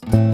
Good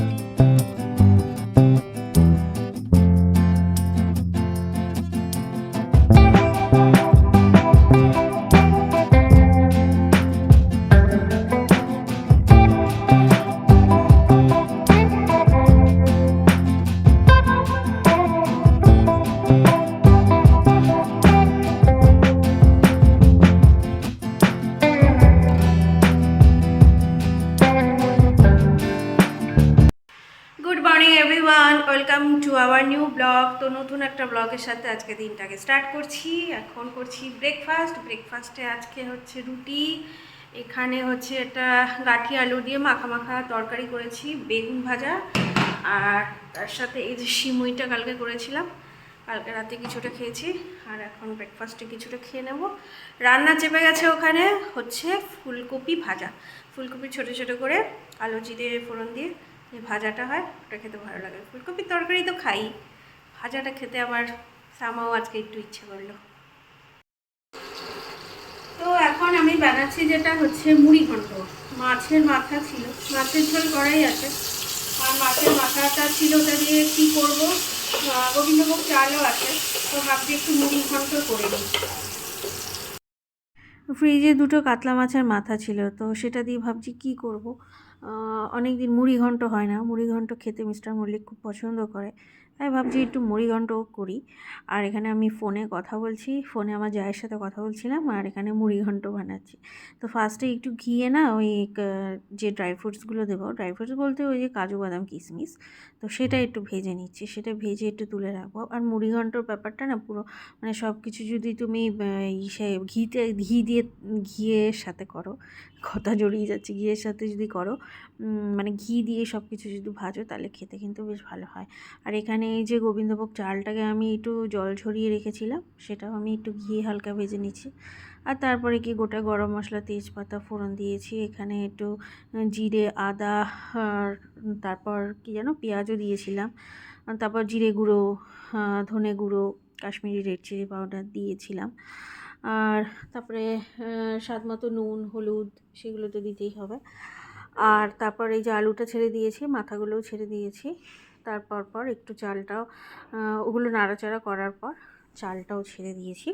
morning everyone welcome to our new blog তো নতুন একটা ব্লগের সাথে আজকে দিনটাকে স্টার্ট করছি। এখন করছি ব্রেকফাস্ট ব্রেকফাস্টে আজকে হচ্ছে রুটি। এখানে হচ্ছে এটা গাঠি আলু দিয়ে মাখা মাখা তরকারি করেছি, বেগুন ভাজা। আর তার সাথে এই যে সিমুইটা কালকে করেছিলাম, কালকে রাতে কিছুটা খেয়েছি। আর এখন ব্রেকফাস্টে কিছুটা খেয়ে নেব। রান্না চেপে গেছে ওখানে হচ্ছে ফুলকপি ভাজা। ফুলকপি ছোটো ছোটো করে আলু জিরে ফোড়ন দিয়ে যে ভাজাটা হয়, ওটা খেতে ভালো লাগে। ফুলকপির তরকারি তো খাই। ভাজাটা খেতে আমার সামাও আজকে একটু ইচ্ছে করল। তো এখন আমি বানাচ্ছি যেটা হচ্ছে মুড়ি ঘন্ট। মাছের মাথা ছিল। মাছের ঝোল করাই আছে। আর মাছের মাথাটা ছিল ওটা দিয়ে কী করব? গোবিন্দভোগ চালও আছে। তো ভাবছি একটু মুড়ি ঘন্ট করে নিই। ফ্রিজে দুটো কাতলা মাছের মাথা ছিল। তো সেটা দিয়ে ভাবছি কি করব? অনেক দিন মুড়ি ঘন্ট হয় না। মুড়ি ঘন্ট খেতে মিস্টার মল্লিক খুব পছন্দ করে। তাই ভাবছি একটু মুড়ি ঘন্ট করি। আর এখানে আমি ফোনে কথা বলছি ফোনে আমার জায়ের সাথে কথা বলছিলাম আর এখানে মুড়িঘণ্ট বানাচ্ছি। তো ফার্স্টে একটু ঘিয়ে না ওই যে ড্রাই ফ্রুটসগুলো দেবো ড্রাই ফ্রুটস বলতে ওই যে কাজু বাদাম কিশমিশ তো সেটা একটু ভেজে নিচ্ছি সেটা ভেজে একটু তুলে রাখব। আর মুড়ি ঘন্টর ব্যাপারটা না পুরো মানে সব কিছু যদি তুমি ইসে ঘিতে ঘি দিয়ে ঘিয়ের সাথে করো কথা জড়িয়ে যাচ্ছে ঘিয়ের সাথে যদি করো মানে ঘি দিয়ে সব কিছু যদি ভাজো তাহলে খেতে কিন্তু বেশ ভালো হয়। আর এখানে এই যে গোবিন্দভোগ চালটাকে আমি একটু জল ঝরিয়ে রেখেছিলাম, সেটাও আমি একটু ঘিয়ে হালকা ভেজে নিচ্ছি। আর তারপরে কি গোটা গরম মশলা তেজপাতা ফোড়ন দিয়েছি, এখানে একটু জিরে, আদা আর তারপর কি যেন পেঁয়াজও দিয়েছিলাম। তারপর জিরে গুঁড়ো ধনে গুঁড়ো, কাশ্মীরি রেড চিলি পাউডার দিয়েছিলাম। আর তারপরে স্বাদ মতো নুন, হলুদ, সেগুলো তো দিতেই হবে। আর তারপর এই যে আলুটা ছেড়ে দিয়েছি, মাথাগুলোও ছেড়ে দিয়েছি। তারপর পর একটু চালটাও ওগুলো নাড়াচাড়া করার পর চালটাও ছেড়ে দিয়েছি।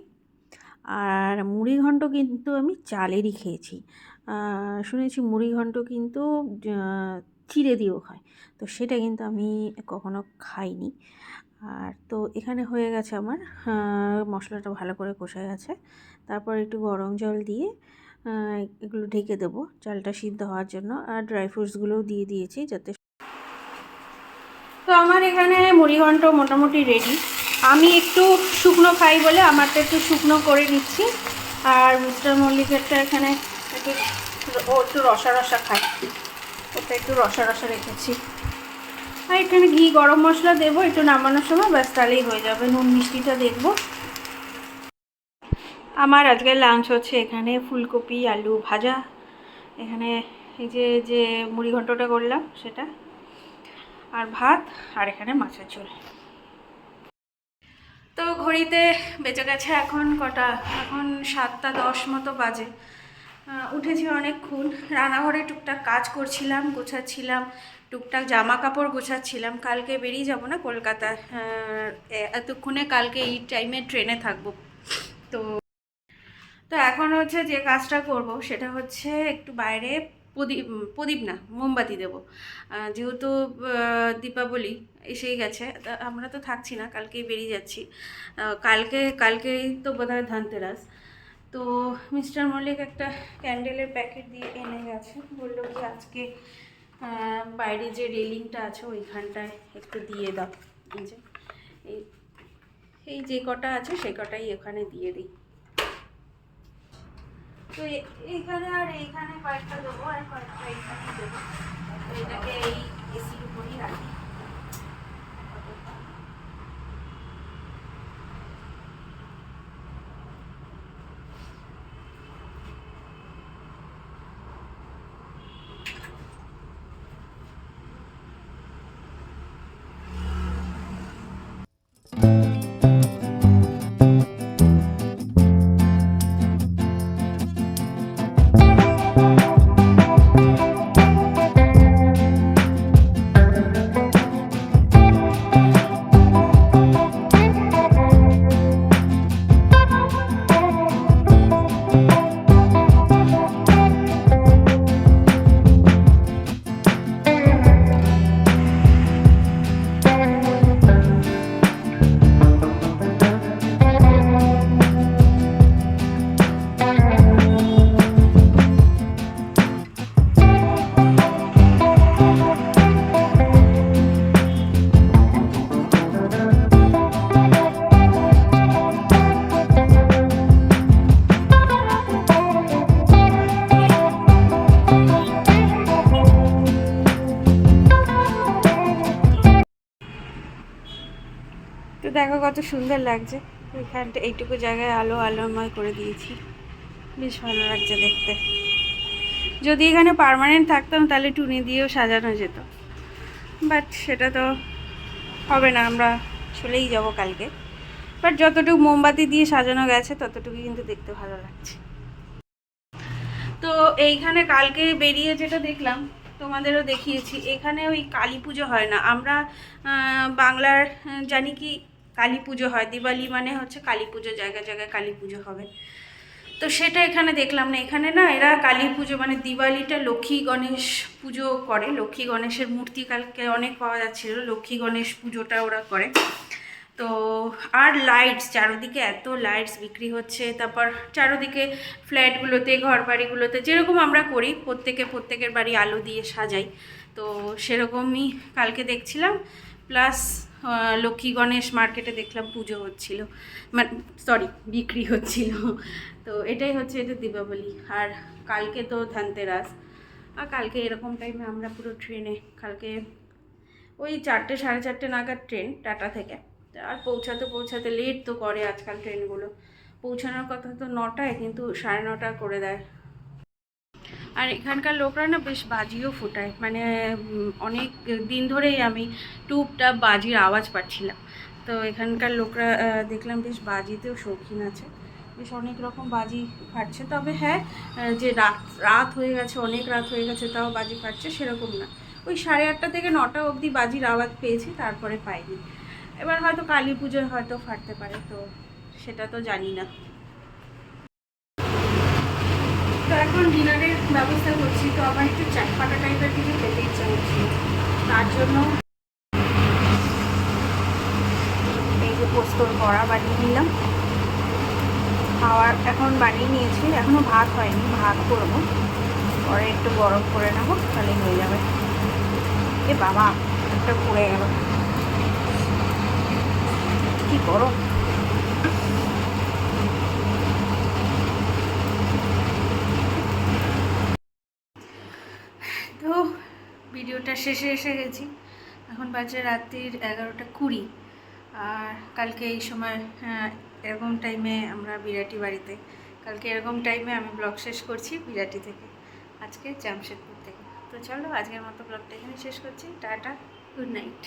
আর মুড়ি ঘন্ট কিন্তু আমি চালেরই খেয়েছি। শুনেছি মুড়ি ঘন্ট কিন্তু চিড়ে দিয়েও হয় তো সেটা কিন্তু আমি কখনো খাইনি। আর তো এখানে হয়ে গেছে আমার মশলাটা ভালো করে কষে গেছে। তারপর একটু গরম জল দিয়ে এগুলো ঢেকে দেবো চালটা সিদ্ধ হওয়ার জন্য। আর ড্রাই ফ্রুটসগুলোও দিয়ে দিয়েছি যাতে তো আমার এখানে মুড়িঘণ্ট মোটামুটি রেডি আমি একটু শুকনো খাই বলে আমারটা একটু শুকনো করে নিচ্ছি। আর মিস্টার মল্লিকেরটা এখানে একটু ও একটু রসা রসা খায়। ওটা একটু রসা রসা রেখেছি। আর এখানে ঘি, গরম মশলা দেবো, একটু নামানোর সময় ব্যাস তাহলেই হয়ে যাবে। নুন, মিষ্টিটা দেখব। আমার আজকে লাঞ্চ হচ্ছে এখানে ফুলকপি, আলু ভাজা। এখানে এই যে যে মুড়ি ঘন্টটা করলাম, সেটা আর ভাত আর এখানে মাছের ঝোল। তো ঘড়িতে বেঁচে গেছে এখন কটা? এখন সাতটা দশ মতো বাজে। উঠেছি অনেকক্ষণ। রান্নাঘরে টুকটাক কাজ করছিলাম, গোছাচ্ছিলাম। টুকটাক জামা কাপড় গোছাচ্ছিলাম। কালকে বেরিয়ে যাব না এ- এতক্ষণে কালকে এই টাইমে ট্রেনে থাকব। তো তো এখন হচ্ছে যে কাজটা করব সেটা হচ্ছে একটু বাইরে প্রদীপ প্রদীপ না, মোমবাতি দেবো। যেহেতু দীপাবলি এসেই গেছে আমরা তো থাকছি না, কালকেই বেরিয়ে যাচ্ছি। কালকে, কালকেই তো বোধহয় ধনতেরাস। তো মিস্টার মল্লিক একটা ক্যান্ডেলের প্যাকেট দিয়ে এনে গেছে, বলল কি আজকে বাইরে যে রেলিংটা আছে ওইখানটায় একটু দিয়ে দাও। এই যে এই যে কটা আছে, সেই কটাই ওখানে দিয়ে দিই। তো এইখানে আর এইখানে কয়েকটা দেবো, আর কয়েকটা এইখানে দেবো। এটাকে এই এসির উপরই রাখি। দেখো কত সুন্দর লাগছে। এখানটা এইটুকু জায়গায় আলো আলোময় করে দিয়েছি। বেশ ভালো লাগছে দেখতে। যদি এখানে পার্মানেন্ট থাকতাম, তাহলে টুনি দিয়েও সাজানো যেত। বাট সেটা তো হবে না, আমরা চলেই যাব কালকে। বাট যতটুকু মোমবাতি দিয়ে সাজানো গেছে ততটুকু কিন্তু দেখতে ভালো লাগছে। তো এইখানে কালকে বেরিয়ে যেটা দেখলাম, তোমাদেরও দেখিয়েছি। এখানে ওই কালী পুজো হয় না। আমরা বাংলার, জানি কি কালী পুজো হয়, দিওয়ালি মানে হচ্ছে কালী পুজো, জায়গায় জায়গায় কালী পুজো হবে। তো সেটা এখানে দেখলাম না, এখানে না এরা কালী পুজো মানে দিওয়ালিটা লক্ষ্মী গণেশ পুজো করে, লক্ষ্মী গণেশের মূর্তি কালকে অনেক পাওয়া যাচ্ছিল, লক্ষ্মী গণেশ পুজোটা ওরা করে। তো আর লাইটস চারোদিকে এত লাইটস বিক্রি হচ্ছে, তারপর চারোদিকে ফ্ল্যাটগুলোতে ঘর বাড়িগুলোতে যেরকম আমরা করি, প্রত্যেকে প্রত্যেকের বাড়ি আলো দিয়ে সাজাই। তো সেরকমই কালকে দেখছিলাম প্লাস লক্ষ্মী গণেশ মার্কেটে দেখলাম পুজো হচ্ছিল। মানে সরি বিক্রি হচ্ছিল। তো এটাই হচ্ছে এটা দীপাবলি। আর কালকে তো ধনতেরাস। আর কালকে এরকম টাইমে আমরা পুরো ট্রেনে কালকে ওই চারটে, সাড়ে চারটে নাগাদ ট্রেন টাটা থেকে। আর পৌঁছাতে পৌঁছাতে লেট তো করে আজকাল ট্রেনগুলো পৌঁছানোর কথা তো নটায়, কিন্তু সাড়ে নটা করে দেয়। আর এখানকার লোকরা না বেশ বাজিও ফোটায়। মানে অনেক দিন ধরেই আমি টুপটাপ বাজির আওয়াজ পাচ্ছিলাম। তো এখানকার লোকরা দেখলাম বেশ বাজিতেও শৌখিন আছে। বেশ অনেক রকম বাজি ফাটছে। তবে হ্যাঁ যে রাত রাত হয়ে গেছে, অনেক রাত হয়ে গেছে, তাও বাজি ফাটছে সেরকম না। ওই সাড়ে আটটা থেকে নটা অবধি বাজির আওয়াজ পেয়েছি, তারপরে পাইনি। এবার হয়তো কালী পুজোয় হয়তো ফাটতে পারে, তো সেটা তো জানি না। তো এখন ডিনারের ব্যবস্থা করছি, তো আমার একটু চাটপাটা টাইপের কিছু খেতে ইচ্ছা হচ্ছে তার জন্য এই যে পোস্তর বড়া বানিয়ে নিলাম। খাওয়ার এখন বানিয়ে নিয়েছি এখনও ভাত হয়নি, ভাত করব। পরে একটু গরম করে নেব তাহলেই হয়ে যাবে। এ বাবা, একটা পড়ে গেল। কি গরম তো ভিডিওটা শেষে এসে গেছি। এখন বাজে রাত্রির এগারোটা কুড়ি। আর কালকে এই সময় হ্যাঁ, এরকম টাইমে আমরা বিরাটি বাড়িতে। কালকে এরকম টাইমে আমি ব্লগ শেষ করছি বিরাটি থেকে আজকে জামশেদপুর থেকে। তো চলো আজকের মতো ব্লগটা এখানে শেষ করছি। Tata good night